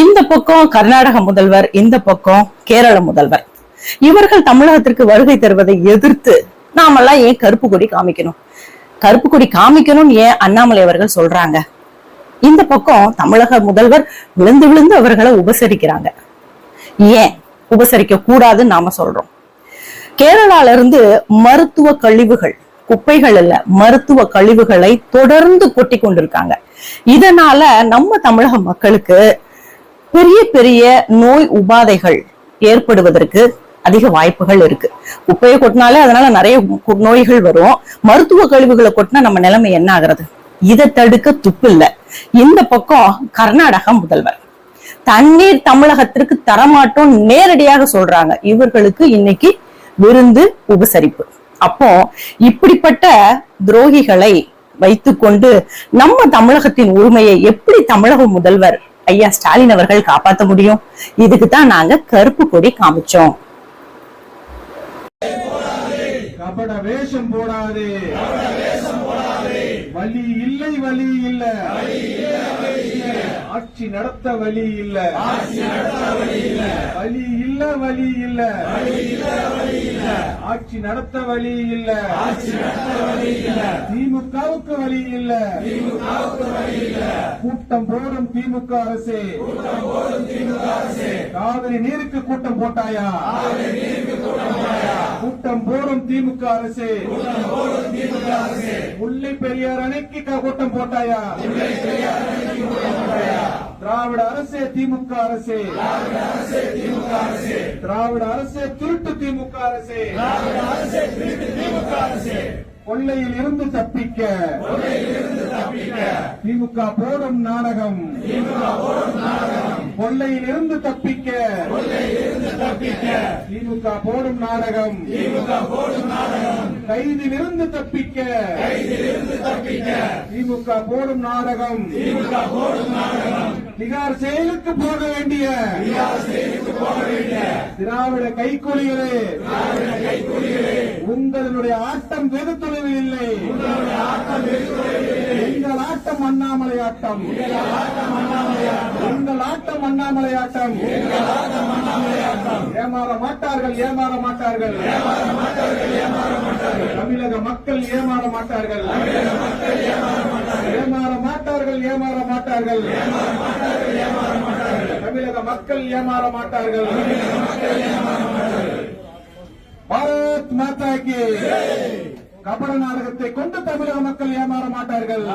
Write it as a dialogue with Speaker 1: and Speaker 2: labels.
Speaker 1: இந்த பக்கம் கர்நாடக முதல்வர் இந்த பக்கம் கேரள முதல்வர். இவர்கள் தமிழகத்திற்கு வருகை தருவதை எதிர்த்து நாமெல்லாம் ஏன் கருப்பு கொடி காமிக்கணும்? கருப்பு கொடி காமிக்கணும்னு ஏன் அண்ணாமலை அவர்கள் சொல்றாங்க? இந்த பக்கம் தமிழக முதல்வர் விழுந்து விழுந்து அவர்களை உபசரிக்கிறாங்க. ஏன் உபசரிக்க கூடாதுன்னு நாம சொல்றோம். கேரளால இருந்து மருத்துவ கழிவுகள் குப்பைகள் இல்ல மருத்துவ கழிவுகளை தொடர்ந்து கொட்டி கொண்டிருக்காங்க. இதனால நம்ம தமிழக மக்களுக்கு பெரிய பெரிய நோய் உபாதைகள் ஏற்படுவதற்கு அதிக வாய்ப்புகள் இருக்கு. குப்பையை கொட்டினாலே அதனால நிறைய நோய்கள் வரும். மருத்துவ கழிவுகளை கொட்டினா நம்ம நிலைமை என்ன ஆகுறது? இதை தடுக்க துப்பு இல்லை. இந்த பக்கம் கர்நாடக முதல்வர். தண்ணீர் தமிழகத்திற்கு தரமாட்டோம் நேரடியாக சொல்றாங்க. இவர்களுக்கு இன்னைக்கு விருந்து உபசரிப்பு. அப்போ இப்படிப்பட்ட துரோகிகளை வைத்துக்கொண்டு நம்ம தமிழகத்தின் உரிமையை எப்படி தமிழக முதல்வர் ஐயா ஸ்டாலின் அவர்கள் காப்பாத்த முடியும். இதுக்கு தான் நாங்க கருப்பு கொடி காமிச்சோம்.
Speaker 2: கபட வேஷம் போடாதே. வலி இல்லை வலி இல்லை. ஆட்சி நடத்த வழி இல்ல. வழி இல்ல வழி இல்ல. ஆட்சி நடத்த வழி இல்ல. திமுகவுக்கு வழி இல்ல. கூட்டம் போடும் திமுக அரசே. காவிரி நீருக்கு கூட்டம் போட்டாயா? கூட்டம் போடும் திமுக அரசு. முல்லை பெரியார் அணைக்கு கூட்டம் போட்டாயா? திராவிட அரசே திமுக அரசே. திராவிட அரசே திருட்டு திமுக அரசே. கொள்ளையில் இருந்து தப்பிக்க. திமுக போடும் நாடகம். கொள்ளையில் இருந்து தப்பிக்க. திமுக போடும் நாடகம். கைதில் இருந்து தப்பிக்க. திமுக போடும் நாடகம். திகார் செயலுக்கு போக வேண்டிய திராவிட கைக்கூலிகளே உங்களுடைய ஆட்டம் வெகு தொலைவில் இல்லை. எங்கள் ஆட்டம் அண்ணாமலை ஆட்டம். எங்கள் ஆட்டம் அண்ணாமலை ஆட்டம். ஏமாற மாட்டார்கள் ஏமாற மாட்டார்கள். தமிழக மக்கள் ஏமாற மாட்டார்கள். ஏமாற மாட்டார்கள். ஏமாற மாட்டார்கள். தமிழக மக்கள் ஏமாற மாட்டார்கள். பாரத் மாதாக்கு கபட நாடகத்தை கொண்டு தமிழக மக்கள் ஏமாற மாட்டார்கள்.